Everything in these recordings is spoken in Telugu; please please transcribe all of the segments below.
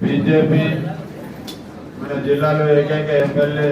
బీజేపీ మన జిల్లాలో ఏకైక ఎమ్మెల్యే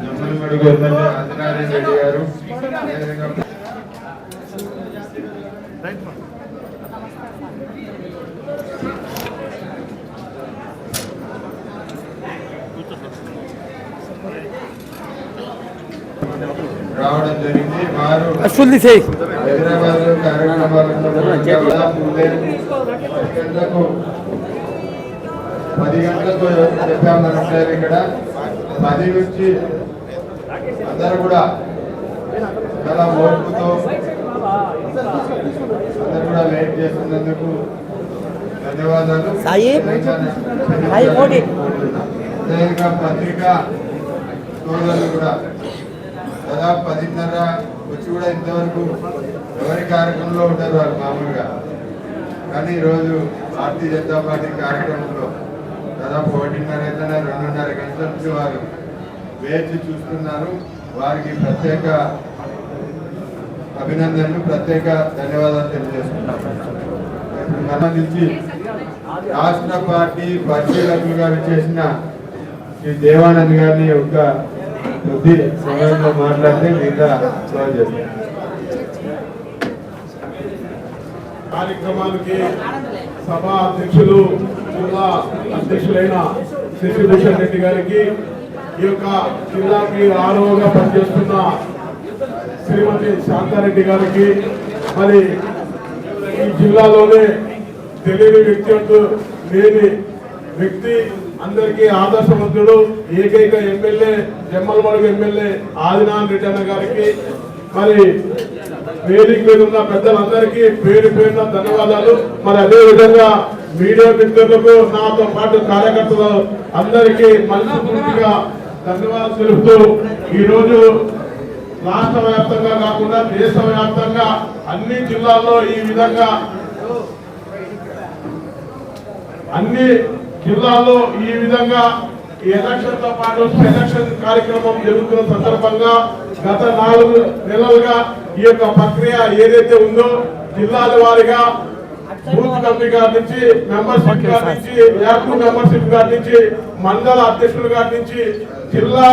జమ్మలమడుగు ఎమ్మెల్యే ఆదినారాయణ రెడ్డి గారు. రావడం జరిగింది. వారు హైదరాబాద్ ఉదయం పది గంటలకు చెప్పామన్నారు ఇక్కడ. పది నుంచి అందరూ కూడా చాలా ఓర్పుతో అందరూ కూడా వెయిట్ చేస్తున్నందుకు ధన్యవాదాలు. అదేవిధంగా పత్రిక సోదరులు కూడా దాదాపు పదిన్నర వచ్చి కూడా ఇంతవరకు ఎవరి కార్యక్రమంలో ఉంటారు వారు మామూలుగా. కానీ ఈరోజు భారతీయ జనతా పార్టీ కార్యక్రమంలో దాదాపు ఒకటిన్నర అయితేనే రెండున్నర గంటల నుంచి వారు వేచి చూస్తున్నారు. వారికి ప్రత్యేక అభినందనలు ప్రత్యేక ధన్యవాదాలు తెలియజేస్తున్నాను ఇప్పుడు సంబంధించి రాష్ట్ర పార్టీ పరిశీలకులుగా చేసిన శ్రీ దేవానంద్ గారిని ఒక కొద్ది సమయంలో మాట్లాడితే మిగతా సేవ చేస్తాం. కార్యక్రమానికి సభా అధ్యక్షులు జిల్లా అధ్యక్షులైన శశిభూషణ్ రెడ్డి గారికి ఈ యొక్క జిల్లాకి ఆరవగా పనిచేస్తున్న శ్రీమతి శాంతారెడ్డి గారికి మరి ఈ జిల్లాలోనే తెలియని వ్యక్తి అంటూ లేని వ్యక్తి అందరికీ ఆదర్శవంతుడు ఏకైక ఎమ్మెల్యే జమ్మలమడుగు ఎమ్మెల్యే ఆదినారాయణ రెడ్డి అన్న గారికి మరి వేదిక మీద ఉన్న పెద్దలందరికీ పేరు పేరున ధన్యవాదాలు. మరి అదే విధంగా మీడియా మిత్రులకు నాతో పాటు కార్యకర్తలు అందరికీ మనస్ఫూర్తిగా ధన్యవాదాలు తెలుపుతూ ఈరోజు రాష్ట్ర వ్యాప్తంగా కాకుండా దేశ వ్యాప్తంగా అన్ని జిల్లాల్లో ఈ విధంగా అన్ని జిల్లాల్లో ఈ విధంగా ఈ ఎలక్షన్తో పాటు సెలక్షన్ కార్యక్రమం జరుగుతున్న సందర్భంగా గత నాలుగు నెలలుగా ఈ యొక్క ప్రక్రియ ఏదైతే ఉందో జిల్లాల వారీగా బూత్ కమిటీ గారి నుంచి మెంబర్షిప్ గారి నుంచి యాప్ మెంబర్షిప్ గారి నుంచి మండల అధ్యక్షుల గారి నుంచి జిల్లా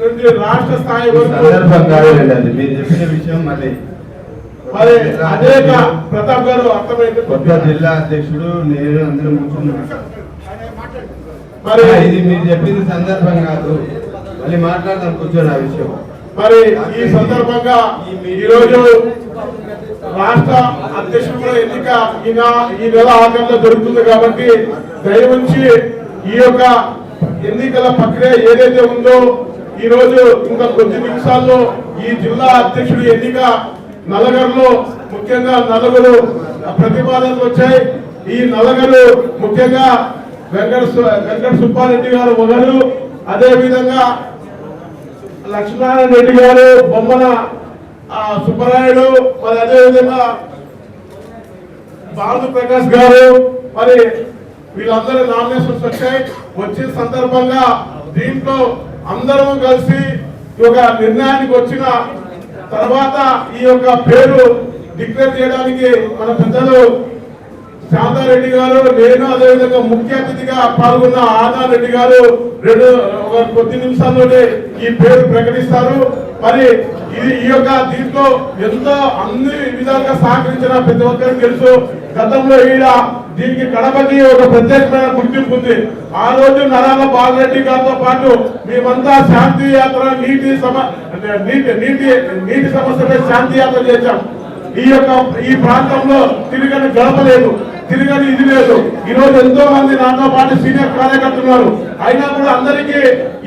నుండి రాష్ట్ర స్థాయి వరకు. కాదండి అది. మీరు చెప్పిన విషయం మళ్ళీ మరి అనేక ప్రతాప్ గారు అర్థమైంది. కొత్త జిల్లా అధ్యక్షుడు నేను అందరూ మరి ఇది మీరు చెప్పింది సందర్భం కాదు. మళ్ళీ మాట్లాడదాం కూర్చొని ఆ విషయం. మరి ఈ సందర్భంగా ఈ రోజు రాష్ట్ర అధ్యక్షుడు ఎన్నిక ఈ ఈ నెల ఆఖరిలో జరుగుతుంది కాబట్టి దయవుంచి ఈ యొక్క ఎన్నికల ప్రక్రియ ఏదైతే ఉందో ఈ రోజు ఇంకా కొద్ది నిమిషాల్లో ఈ జిల్లా అధ్యక్షుడు ఎన్నిక నలగరులో ముఖ్యంగా నలుగురు ప్రతిపాదనలు వచ్చాయి. ఈ నలగరు ముఖ్యంగా వెంకట సు- వెంకట సుబ్బారెడ్డి గారు మొదలు అదే విధంగా లక్ష్మీనారాయణ రెడ్డి గారు బొమ్మన ఆ, సుబ్బరాయుడు మరి అదే విధంగా బాలు ప్రకాష్ గారు మరి వీళ్ళందరూ నామినేషన్స్ వచ్చాయి. వచ్చిన సందర్భంగా దీంట్లో అందరం కలిసి ఒక నిర్ణయానికి వచ్చిన తర్వాత ఈ యొక్క పేరు డిక్లేర్ చేయడానికి మన పెద్దలు శాంతారెడ్డి గారు నేను అదేవిధంగా ముఖ్య అతిథిగా పాల్గొన్న ఆదారెడ్డి గారు రెండు ఒక కొద్ది నిమిషాల్లోనే ఈ పేరు ప్రకటిస్తారు. మరి ఇది ఈ యొక్క దీంట్లో ఎంతో అన్ని విధాలుగా సహకరించిన ప్రతి ఒక్కరికి తెలుసు. గతంలో ఈడ దీనికి కడపకి ఒక ప్రత్యేకమైన గుర్తింపు ఉంది. ఆ రోజు నరాల బాలరెడ్డి గారితో పాటు మేమంతా శాంతి యాత్ర నీటి సమ నీటి నీటి నీటి సమస్యపై శాంతి యాత్ర చేశాం. ఈ యొక్క ఈ ప్రాంతంలో తిరగని గడపలేదు తిరగని ఇది లేదు. ఈ రోజు ఎంతో మంది నాతో పాటు సీనియర్ కార్యకర్తలు ఉన్నారు. అయినా కూడా అందరికీ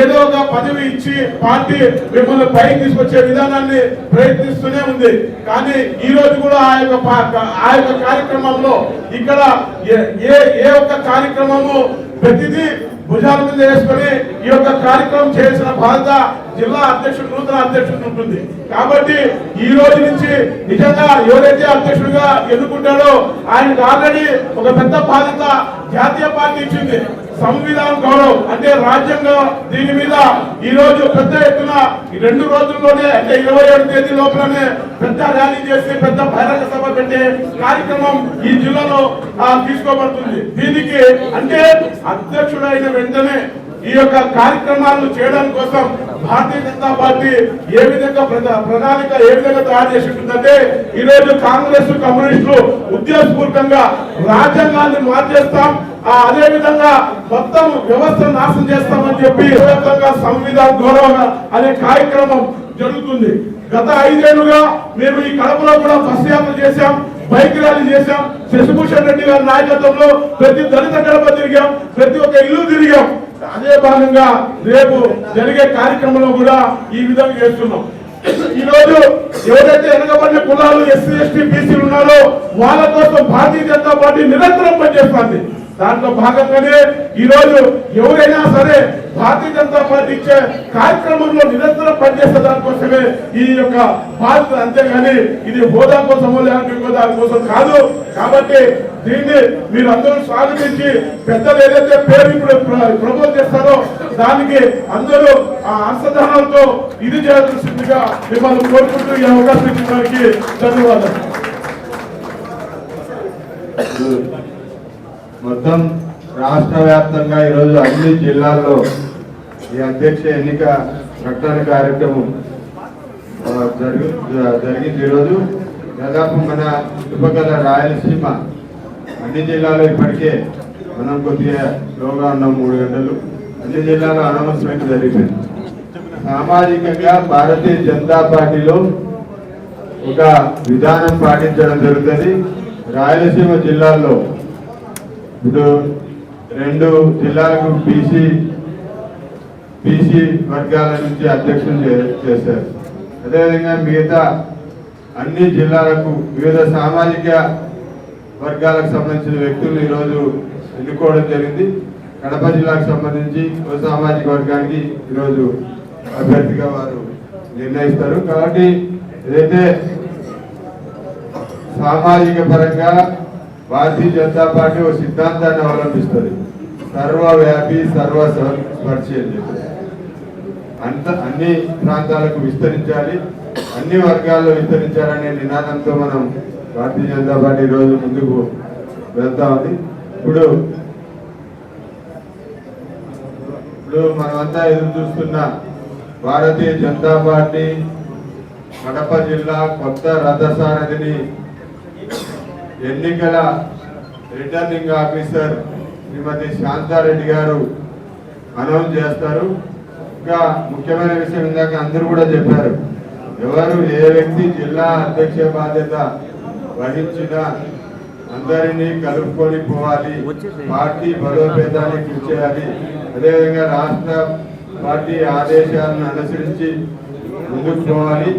ఏదో ఒక పదవి ఇచ్చి పార్టీ మిమ్మల్ని పైకి తీసుకొచ్చే విధానాన్ని ప్రయత్నిస్తూనే ఉంది. కానీ ఈ రోజు కూడా ఆ యొక్క ఆ యొక్క కార్యక్రమంలో ఇక్కడ ఏ- ఏ ఏ ఒక్క కార్యక్రమము ప్రతిదీ భుజాల మీద వేసుకొని ఈ యొక్క కార్యక్రమం చేసిన బాధ్యత జిల్లా అధ్యక్షుడు నూతన అధ్యక్షుడు ఉంటుంది. కాబట్టి ఈ రోజు నుంచి నిజంగా ఎవరైతే అధ్యక్షుడిగా ఎన్నుకుంటాడో ఆయనకు ఆల్రెడీ ఒక పెద్ద బాధ్యత జాతీయ పార్టీ ఇచ్చింది. సంవిధానం గౌరవం. అంటే రాజ్యాంగం దీని మీద ఈ రోజు పెద్ద ఎత్తున ఈ రెండు రోజుల్లోనే అంటే ఇరవై ఏడు తేదీ లోపలనే పెద్ద ర్యాలీ చేసి పెద్ద బహిరంగ సభ పెట్టే కార్యక్రమం ఈ జిల్లాలో ఆ, తీసుకోబడుతుంది. దీనికి అంటే అధ్యక్షుడైన వెంటనే ఈ యొక్క కార్యక్రమాలను చేయడం కోసం భారతీయ జనతా పార్టీ ఏ విధంగా ప్రణాళిక ఏ విధంగా తయారు చేసి ఉంటుందంటే ఈ రోజు కాంగ్రెస్ కమ్యూనిస్టులు ఉద్దేశపూర్వకంగా రాజ్యాంగాన్ని మార్చేస్తాం. అదే విధంగా మొత్తం వ్యవస్థ నాశనం చేస్తామని చెప్పి సంవిధాన గౌరవం అనే కార్యక్రమం జరుగుతుంది. గత ఐదేళ్ళుగా మేము ఈ కడపలో కూడా బస్ యాత్ర చేశాం. బైక్ ర్యాలీ చేశాం. శశిభూషణ్ రెడ్డి గారి నాయకత్వంలో ప్రతి దళిత గడప తిరిగాం. ప్రతి ఒక్క ఇల్లు తిరిగాం. అదే భాగంగా రేపు జరిగే కార్యక్రమంలో కూడా ఈ విధంగా చేస్తున్నాం. ఈ రోజు ఎవరైతే వెనకబడిన కులాలు ఎస్సీ ఎస్టీ బీసీలు ఉన్నారో వాళ్ళ కోసం భారతీయ జనతా పార్టీ నిరంతరం పనిచేస్తుంది. దాంట్లో భాగంగానే ఈ రోజు ఎవరైనా సరే భారతీయ జనతా పార్టీ ఇచ్చే కార్యక్రమంలో నిరంతరం పనిచేసే దానికోసమే ఈ యొక్క బాధ్యత అంతేగాని ఇది హోదా కోసమో లేకపోతే ఇంకో దానికోసం కాదు. కాబట్టి దీన్ని మీరు అందరూ స్వాగతించి పెద్దలు ఏదైతే పేరు ఇప్పుడు ప్ర- చేస్తారో దానికి అందరూ ఆ అంశధానంతో ఇది చేయాల్సిందిగా మిమ్మల్ని కోరుకుంటూ ఈ అవకాశం ఇచ్చడానికి ధన్యవాదాలు. మొత్తం రాష్ట్ర వ్యాప్తంగా ఈరోజు అన్ని జిల్లాల్లో ఈ అధ్యక్ష ఎన్నిక ప్రకటన కార్యక్రమం జరుగు జ- జరిగింది ఈరోజు. దాదాపు మన చుట్టుపక్కల రాయలసీమ అన్ని జిల్లాలో ఇప్పటికే మనం కొద్దిగా లోగా ఉన్నాం మూడు గంటలు. అన్ని జిల్లాలో అనౌన్స్మెంట్ జరిగింది. సామాజికంగా భారతీయ జనతా పార్టీలో ఒక విధానం పాటించడం జరుగుతుంది. రాయలసీమ జిల్లాల్లో ఇప్పుడు రెండు జిల్లాలకు బీసీ బీసీ వర్గాల నుంచి అధ్యక్షులు చే- చేశారు. అదేవిధంగా మిగతా అన్ని జిల్లాలకు వివిధ సామాజిక వర్గాలకు సంబంధించిన వ్యక్తులు ఈరోజు ఎన్నుకోవడం జరిగింది. కడప జిల్లాకు సంబంధించి ఒక సామాజిక వర్గానికి ఈరోజు అభ్యర్థిగా వారు నిర్ణయిస్తారు. కాబట్టి ఏదైతే సామాజిక పరంగా భారతీయ జనతా పార్టీ ఒక సిద్ధాంతాన్ని అవలంబిస్తుంది. సర్వవ్యాపి సర్వ స్పర్శి అని చెప్పి. అంత అన్ని ప్రాంతాలకు విస్తరించాలి అన్ని వర్గాల్లో విస్తరించాలనే నినాదంతో మనం భారతీయ జనతా పార్టీ రోజు ముందుకు వెళ్తా ఉంది. ఇప్పుడు ఇప్పుడు మనమంతా ఎదురు చూస్తున్న భారతీయ జనతా పార్టీ కడప జిల్లా కొత్త రథసారథిని ఎన్నికల రిటర్నింగ్ ఆఫీసర్ శ్రీమతి శాంతారెడ్డి గారు అనౌన్స్ చేస్తారు. ఇంకా ముఖ్యమైన విషయం ఇందాక అందరూ కూడా చెప్పారు. ఎవరు ఏ వ్యక్తి జిల్లా అధ్యక్ష బాధ్యత వహించినా అందరినీ కలుపుకొని పోవాలి. పార్టీ బలోపేతానికి కృషి చేయాలి అదేవిధంగా రాష్ట్ర పార్టీ ఆదేశాలను అనుసరించి ముందుకు పోవాలి.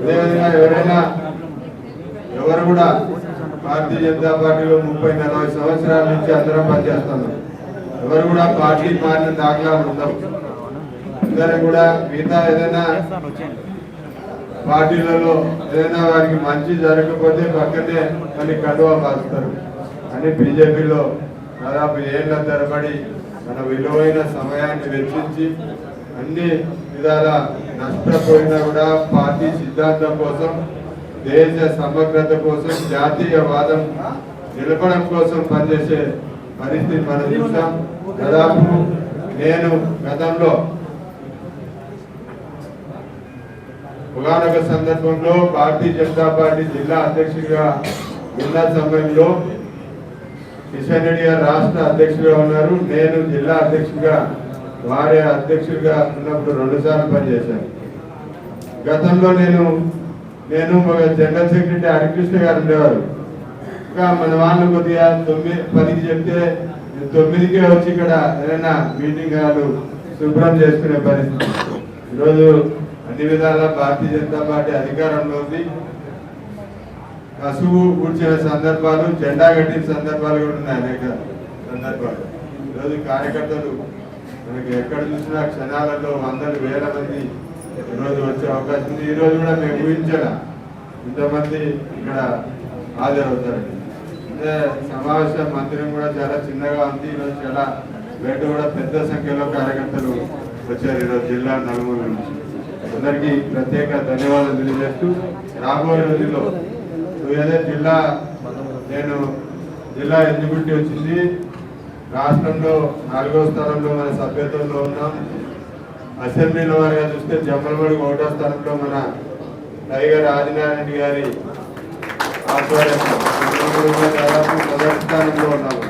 అదేవిధంగా ఎవరైనా ఎవరు కూడా భారతీయ జనతా పార్టీలో ముప్పై నలభై సంవత్సరాల నుంచి అందరం పనిచేస్తున్నాం. ఎవరు కూడా పార్టీ మారిన దాఖలా ఉందాం అందరం కూడా మిగతా ఏదైనా పార్టీలలో ఏదైనా వారికి మంచి జరగకపోతే పక్కనే మళ్ళీ కడువ కాస్తారు అని బీజేపీలో దాదాపు ఏళ్ళ తరబడి తన విలువైన సమయాన్ని వెచ్చించి అన్ని విధాల నష్టపోయినా కూడా పార్టీ సిద్ధాంతం కోసం దేశ సమగ్రత కోసం జాతీయవాదం నిలపడం కోసం పనిచేసే పరిస్థితి మనం చూసాం. దాదాపు నేను గతంలో ఒకనొక సందర్భంలో భారతీయ జనతా పార్టీ జిల్లా అధ్యక్షుడిగా ఉన్న సమయంలో కిషన్ రెడ్డి గారు రాష్ట్ర అధ్యక్షుడిగా ఉన్నారు. నేను జిల్లా అధ్యక్షుడిగా వారి అధ్యక్షుడిగా ఉన్నప్పుడు రెండు సార్లు పనిచేశాను. గతంలో నేను నేను ఒక జనరల్ సెక్రటరీ హరికృష్ణ గారు ఉండేవారు. ఇంకా మన వాళ్ళు కొద్దిగా తొమ్మిది పదికి చెప్తే తొమ్మిదికే వచ్చి ఇక్కడ ఏదైనా మీటింగ్ హాలు శుభ్రం చేసుకునే పరిస్థితి. ఈరోజు అన్ని విధాల భారతీయ జనతా పార్టీ అధికారంలో ఉంది. కసువు కూర్చిన సందర్భాలు జెండా కట్టిన సందర్భాలు కూడా ఉన్నాయి అనేక సందర్భాలు. ఈరోజు కార్యకర్తలు మనకి ఎక్కడ చూసినా క్షణాలలో వందలు వేల మంది ఈరోజు వచ్చే అవకాశం ఉంది. ఈరోజు కూడా మేము ఊహించడా ఇంతమంది ఇక్కడ హాజరవుతారండి అంటే సమావేశ మందిరం కూడా చాలా చిన్నగా ఉంది. ఈరోజు చాలా బయట కూడా పెద్ద సంఖ్యలో కార్యకర్తలు వచ్చారు ఈరోజు జిల్లా నలుగురు నుంచి. అందరికీ ప్రత్యేక ధన్యవాదాలు తెలియజేస్తూ రాబోయే రోజుల్లో నువ్వు ఏదో జిల్లా నేను జిల్లా ఎన్నికటి వచ్చింది రాష్ట్రంలో నాలుగో స్థానంలో మన సభ్యత్వంలో ఉన్నాం. అసెంబ్లీలో వారిగా చూస్తే జమ్మలమడి ఒకటో స్థానంలో మన టైగర్ ఆదినారాయణ గారి ఆధ్వర్యంలో. దాదాపు మొదటి స్థానంలో ఉన్నాము.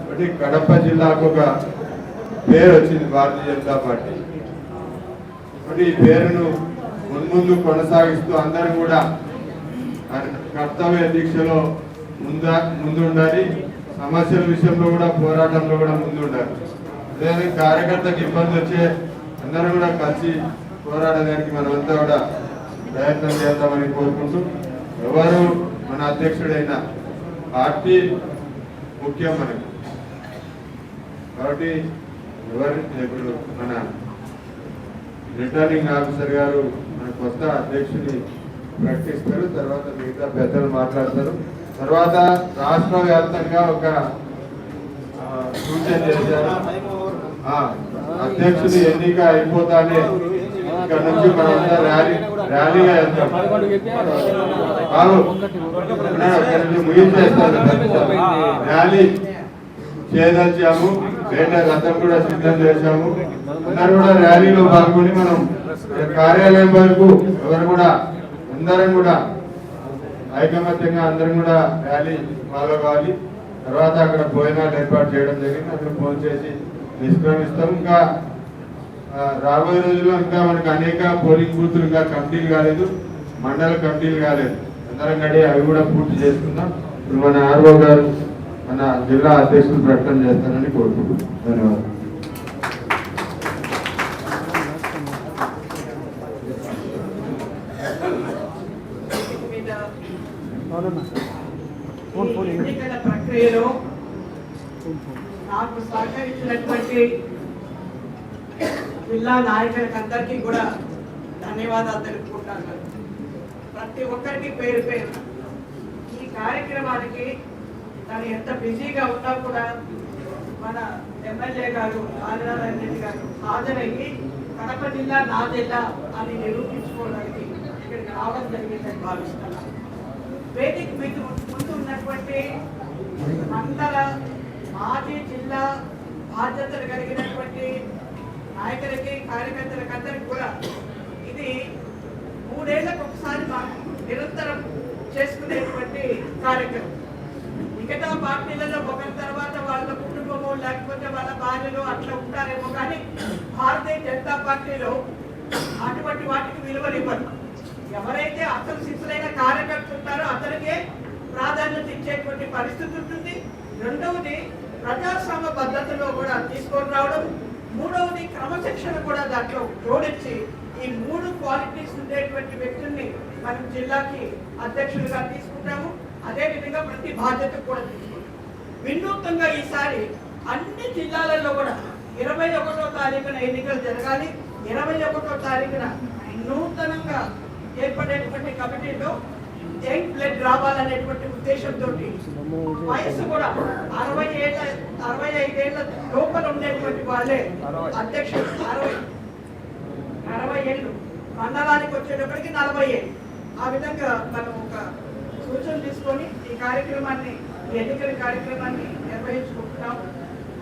కాబట్టి కడప జిల్లాకు ఒక పేరు వచ్చింది భారతీయ జనతా పార్టీ. కాబట్టి ఈ పేరును మున్ముందు కొనసాగిస్తూ అందరూ కూడా కర్తవ్య దీక్షలో ముందా ముందు ఉండాలి సమస్యల విషయంలో కూడా పోరాటంలో కూడా ముందు ఉండాలి అదేవిధంగా కార్యకర్తకి ఇబ్బంది వచ్చే అందరూ కూడా కలిసి పోరాడడానికి మనమంతా కూడా ప్రయత్నం చేద్దామని కోరుకుంటూ ఎవరు మన అధ్యక్షుడైన పార్టీ ముఖ్యం మనకి. కాబట్టి ఎవరు ఇప్పుడు మన రిటర్నింగ్ ఆఫీసర్ గారు మన కొత్త అధ్యక్షుని ప్రకటిస్తారు తర్వాత మిగతా పెద్దలు మాట్లాడతారు. తర్వాత రాష్ట్ర వ్యాప్తంగా ఒక సూచన చేశారు. అధ్యక్షుడు ఎన్నిక అయిపోతానే ఇక్కడ నుంచి మనంతా ర్యాలీ ర్యాలీగా వెళ్తాం. కాదు నా, ముగించేస్తాను. ర్యాలీ చేయదలిచాము వేట రథం కూడా సిద్ధం చేశాము. అందరు కూడా ర్యాలీలో పాల్గొని మనం కార్యాలయం వరకు ఎవరు కూడా అందరం కూడా ఐకమత్యంగా అందరం కూడా ర్యాలీ ఫాలో కావాలి తర్వాత అక్కడ భోజనాలు ఏర్పాటు చేయడం జరిగింది. అక్కడ ఫోన్ చేసి నిష్క్రమిస్తాం ఇంకా రాబోయే రోజుల్లో ఇంకా మనకి అనేక పోలింగ్ బూత్లు ఇంకా కమిటీలు కాలేదు మండల కమిటీలు కాలేదు. అందరం గడి అవి కూడా పూర్తి చేసుకుందాం. ఇప్పుడు మన ఆర్ఓ గారు మన జిల్లా అధ్యక్షులు ప్రకటన చేస్తారని కోరుకుంటున్నాం. ధన్యవాదాలు. ఎన్నికల ప్రక్రియలో నాకు సహకరించినటువంటి జిల్లా నాయకులకు అందరికీ కూడా ధన్యవాదాలు తెలుపుకుంటాను. ప్రతి ఒక్కరికి పేరు పేరు. ఈ కార్యక్రమానికి తను ఎంత బిజీగా ఉన్నా కూడా మన ఎమ్మెల్యే గారు ఆదినారాయణ రెడ్డి గారు హాజరయ్యి కడప జిల్లా నా జిల్లా అని నిరూపించుకోవడానికి ఇక్కడికి రావడం జరిగిందని భావిస్తున్నాను. వేదిక మీకు ముందు ఉన్నటువంటి మండల మాజీ జిల్లా బాధ్యతలు కలిగినటువంటి నాయకులకి కార్యకర్తలకు అందరికి కూడా ఇది మూడేళ్ళకు ఒకసారి నిరంతరం చేసుకునేటువంటి కార్యక్రమం. మిగతా పార్టీలలో ఒకరి తర్వాత వాళ్ళ కుటుంబము లేకపోతే వాళ్ళ భార్యలు అట్లా ఉంటారేమో కానీ భారతీయ జనతా పార్టీలో అటువంటి వాటికి విలువనివ్వరు. ఎవరైతే అసలు శిశులైన కార్యకర్తలు ఉంటారో అతనికే ప్రాధాన్యత ఇచ్చేటువంటి పరిస్థితి ఉంటుంది. రెండవది ప్రజాస్వామ్య పద్ధతిలో కూడా తీసుకొని రావడం మూడవది క్రమశిక్షణ కూడా దాంట్లో జోడించి ఈ మూడు క్వాలిటీస్ ఉండేటువంటి వ్యక్తుల్ని మనం జిల్లాకి అధ్యక్షులుగా తీసుకుంటాము. అదేవిధంగా ప్రతి బాధ్యత కూడా తీసుకుంటాం వినూత్నంగా ఈసారి అన్ని జిల్లాలలో కూడా ఇరవై ఒకటో తారీఖున ఎన్నికలు జరగాలి. ఇరవై ఒకటో తారీఖున నూతనంగా ఏర్పడేటువంటి కమిటీలో జైంట్ బ్లడ్ రావాలనేటువంటి ఉద్దేశంతో వయస్సు కూడా అరవై ఏళ్ళ అరవై ఐదేళ్ళ లోపల ఉండేటువంటి వాళ్ళే అధ్యక్షుడు అరవై అరవై ఏళ్ళు. మండలానికి వచ్చేటప్పటికి నలభై ఏళ్ళు. ఆ విధంగా మనం ఒక సూచన తీసుకొని ఈ కార్యక్రమాన్ని ఎన్నికల కార్యక్రమాన్ని నిర్వహించుకుంటున్నాం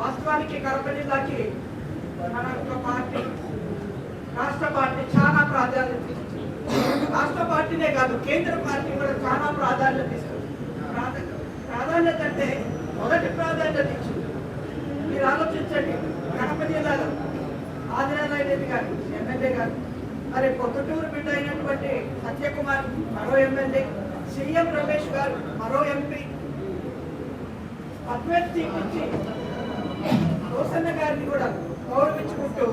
వాస్తవానికి కడప జిల్లాకి మన యొక్క పార్టీ రాష్ట్ర పార్టీ చాలా ప్రాధాన్యత రాష్ట్ర పార్టీనే కాదు కేంద్ర పార్టీ కూడా చాలా ప్రాధాన్యత ఇస్తుంది. ప్రాధాన్యత అంటే మొదటి ప్రాధాన్యత ఇచ్చింది. మీరు ఆలోచించండి గణపతి జిల్లాలో ఆదినారాయణరెడ్డి గారు ఎమ్మెల్యే గారు. మరి పొద్దుటూరు బిడ్డ అయినటువంటి సత్యకుమార్ మరో ఎమ్మెల్యే. సీఎం రమేష్ గారు మరో ఎంపీ. అభ్యర్థి ఇచ్చి రోసన్న గారిని కూడా గౌరవించుకుంటూ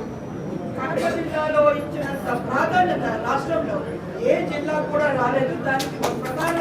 కడప జిల్లాలో ఇచ్చినంత ప్రాధాన్యత రాష్ట్రంలో ఏ జిల్లా కూడా రాలేదు. దానికి ప్రధాన